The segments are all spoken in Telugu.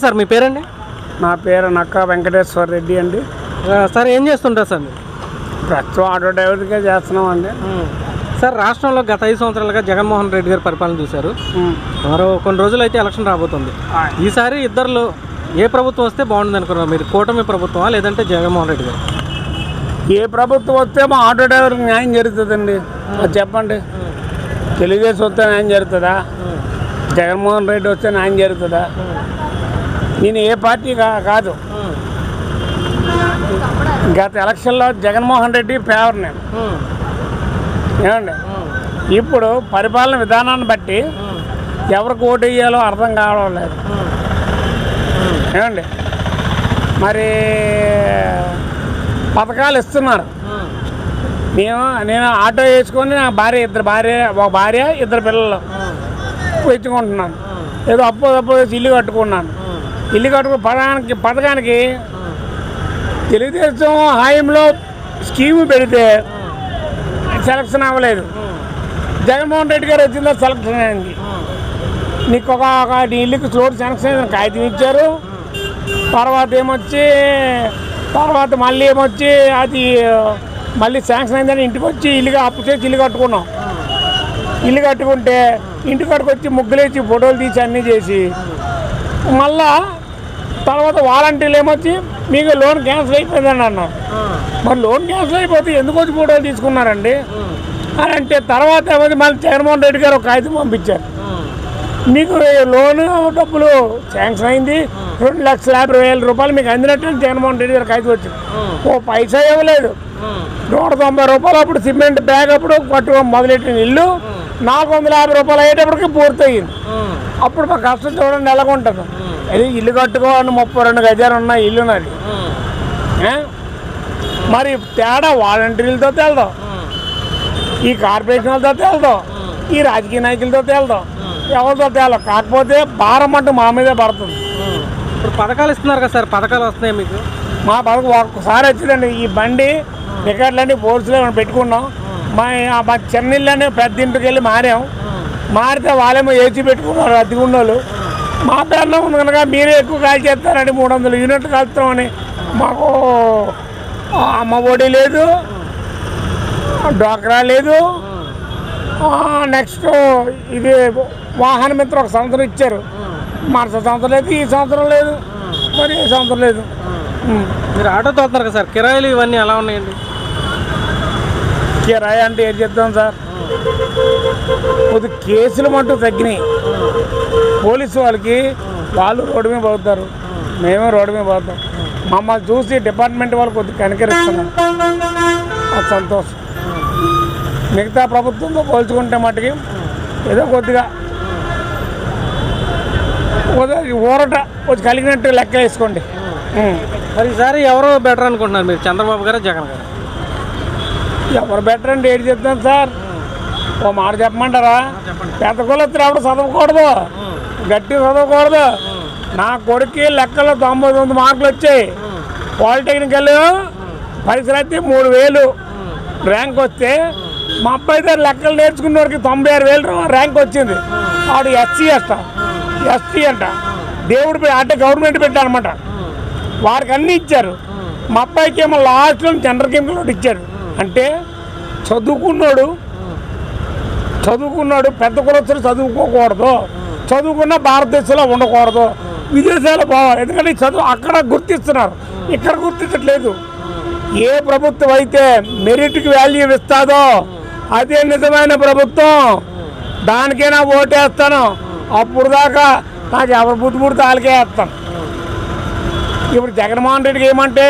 సార్ మీ పేరండి? నా పేరు నక్క వెంకటేశ్వర రెడ్డి అండి. సార్ ఏం చేస్తుంటారు సార్ మీరు? ప్రస్తుతం ఆటో డ్రైవర్గా చేస్తున్నాం అండి సార్ రాష్ట్రంలో గత ఐదు సంవత్సరాలుగా జగన్మోహన్ రెడ్డి గారు పరిపాలన చూశారు. మరో కొన్ని రోజులు అయితే ఎలక్షన్ రాబోతుంది. ఈసారి ఇద్దరులో ఏ ప్రభుత్వం వస్తే బాగుంటుంది అనుకున్నారు? మీరు కూటమి ప్రభుత్వమా లేదంటే జగన్మోహన్ రెడ్డి గారు? ఏ ప్రభుత్వం వస్తే మా ఆటో డ్రైవర్కి న్యాయం జరుగుతుందండి. అది చెప్పండి. తెలుగుదేశం వస్తే న్యాయం జరుగుతుందా? జగన్మోహన్ రెడ్డి వస్తే న్యాయం జరుగుతుందా? నేను ఏ పార్టీ కా- కాదు. గత ఎలక్షన్లో జగన్మోహన్ రెడ్డి ఫేవర్ నేను. ఏమండి? ఇప్పుడు పరిపాలన విధానాన్ని బట్టి ఎవరికి ఓటు వేయాలో అర్థం కావడం లేదు. ఏమండి? మరి పథకాలు ఇస్తున్నారు. నేను నేను ఆటో వేసుకొని నా భార్య ఇద్దరు భార్య ఒక భార్య ఇద్దరు పిల్లలు పెంచుకుంటున్నాను. ఏదో అప్పు తప్పు ఇల్లు కట్టుకున్నాను. ఇల్లు కట్టుకు పథకానికి పథకానికి తెలుగుదేశం హాయంలో స్కీము పెడితే సెలక్షన్ అవ్వలేదు. జగన్మోహన్ రెడ్డి గారు వచ్చిందో సెలక్షన్ అయింది. నీకు ఒక నీ ఇల్లుకి చోటు సెలక్షన్ అయింది కాగితం ఇచ్చారు. తర్వాత ఏమొచ్చి తర్వాత మళ్ళీ ఏమొచ్చి అది మళ్ళీ శాంక్షన్ అయిందని ఇంటికి వచ్చి ఇల్లుగా అప్పు చేసి ఇల్లు కట్టుకున్నాం. ఇల్లు కట్టుకుంటే ఇంటి కాడికి వచ్చి ముగ్గులేసి ఫోటోలు తీసి అన్నీ చేసి మళ్ళా తర్వాత వాలంటీర్లు ఏమొచ్చి మీకు లోన్ క్యాన్సిల్ అయిపోయిందని అన్నారు మరి లోన్ క్యాన్సిల్ అయిపోతే ఎందుకు వచ్చి ఫోటోలు తీసుకున్నారండి? అని అంటే తర్వాత ఏమైంది మళ్ళీ జగన్మోహన్ రెడ్డి గారు ఒక కాగితం పంపించారు. మీకు లోన్ డబ్బులు శాంక్షన్ అయింది. రెండు లక్షల యాభై వేల రూపాయలు మీకు అందినట్టు జగన్మోహన్ రెడ్డి గారు కాగితం వచ్చింది. ఓ పైసా ఇవ్వలేదు. నూట తొంభై రూపాయలు అప్పుడు సిమెంట్ బ్యాగ్ అప్పుడు కట్టు మొదలెట్టిన ఇల్లు నాలుగు వందల యాభై రూపాయలు అయ్యేటప్పటికి పూర్తయింది. అప్పుడు మా కష్టం చూడండి ఎలాగుంటుంది. అది ఇల్లు కట్టుకోవాలని ముప్పై రెండు గజాలు ఉన్న ఇల్లు నాది? మరి తేడా వాలంటీర్లతో తేలదాం ఈ కార్పొరేషన్లతో తేలదాం ఈ రాజకీయ నాయకులతో తేలదాం ఎవరితో తేలం కాకపోతే భారం అంటూ మా మీదే పడుతుంది. ఇప్పుడు పథకాలు ఇస్తున్నారు కదా సార్? పథకాలు వస్తున్నాయి మీకు? మా పదకు ఒక్కసారి వచ్చిందండి. ఈ బండి రికార్డులన్నీ పోలీసులు ఏమైనా పెట్టుకున్నాం. మా మా చిన్న పెద్ద ఇంటికి వెళ్ళి మారాం. మారితే వాళ్ళేమో ఏసీ పెట్టుకున్నారు అద్దెకున్నోళ్ళు మా పేరులో ఉంది కనుక మీరే ఎక్కువ కాల్ చేస్తారండి మూడు వందల యూనిట్లు కలుస్తామని మాకు అమ్మ ఒడి లేదు డ్వాక్రా లేదు. నెక్స్ట్ ఇది వాహన మిత్ర ఒక సంవత్సరం ఇచ్చారు. మరుస సంవత్సరం లేదు ఈ సంవత్సరం లేదు మరి ఈ సంవత్సరం లేదు. మీరు ఆటో తోలుతున్నారు కదా సార్ కిరాయిలు ఇవన్నీ ఎలా ఉన్నాయండి? కిరాయి అంటే ఏం చెప్తాం సార్? కొద్ది కేసులు మట్టు తగ్గినాయి. పోలీసు వాళ్ళకి వాళ్ళు రోడ్డు మీద పోతారు. మేమే రోడ్డు మీద పోతాం. మమ్మల్ని చూసి డిపార్ట్మెంట్ వాళ్ళు కొద్దిగా కనికరిస్తున్నాం అది సంతోషం. మిగతా ప్రభుత్వంతో పోల్చుకుంటే మట్టుకి ఏదో కొద్దిగా ఊరట కొంచెం కలిగినట్టు లెక్క వేసుకోండి. మరి ఈసారి ఎవరో బెటర్ అనుకుంటున్నారు మీరు? చంద్రబాబు గారు జగన్ గారు? ఎవరు బెటర్ అంటే ఏంటి చెప్తాను సార్. ఓ మాట చెప్పమంటారా? పెద్ద కులత్తులు ఎవడు చదవకూడదు. గట్టి చదవకూడదు. నా కొడుకు లెక్కలో తొంభై తొమ్మిది మార్కులు వచ్చాయి. పాలిటెక్నికల్ పరీక్షలు అయితే మూడు వేలు. ర్యాంక్ వస్తే మా అబ్బాయి దగ్గర లెక్కలు నేర్చుకున్నవాడికి తొంభై ఆరు వేలు ర్యాంక్ వచ్చింది. వాడు ఎస్సీ అంట. ఎస్టీ అంట. దేవుడు అంటే గవర్నమెంట్ పెట్టారనమాట వారికి అన్నీ ఇచ్చారు. మా అబ్బాయికి ఏమో లాస్ట్లో జనరల్ కెమికల్ ఒకటి ఇచ్చారు. అంటే చదువుకున్నాడు చదువుకున్నాడు పెద్ద కులస్తులు చదువుకోకూడదు. చదువుకున్న భారతదేశంలో ఉండకూడదు. విదేశాలు పోవాలి. ఎందుకంటే చదువు అక్కడ గుర్తిస్తున్నారు. ఇక్కడ గుర్తించట్లేదు. ఏ ప్రభుత్వం అయితే మెరిట్కి వాల్యూ ఇస్తాదో అదే నిజమైన ప్రభుత్వం. దానికైనా ఓటేస్తాను. అప్పుడు దాకా నాకు ఎవరు బుద్ధి పుడితే వాళ్ళకే వేస్తాను. ఇప్పుడు జగన్మోహన్ రెడ్డికి ఏమంటే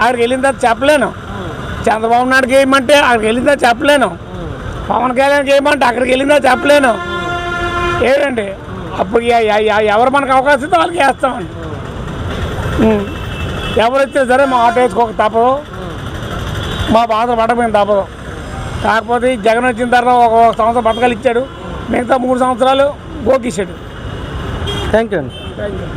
అక్కడికి వెళ్ళిందా చెప్పలేను. చంద్రబాబు నాయుడుకి ఏమంటే అక్కడికి వెళ్ళిందా చెప్పలేను. పవన్ కళ్యాణ్కి ఏమంటే అక్కడికి వెళ్ళిందా చెప్పలేను. ఏంటండి అప్పుడు ఎవరు మనకు అవకాశం ఇస్తే వాళ్ళకి వేస్తామండి. ఉం. ఎవరు ఇస్తే సరే మా ఆటో వేసుకోక తప్పదు. మా బాధ పడకపోయింది తప్పదు. కాకపోతే జగన్ వచ్చిన తర్వాత ఒక ఒక సంవత్సరం పథకాలు ఇచ్చాడు. మిగతా మూడు సంవత్సరాలు గోకిచ్చాడు థ్యాంక్ యూ అండి. Thank you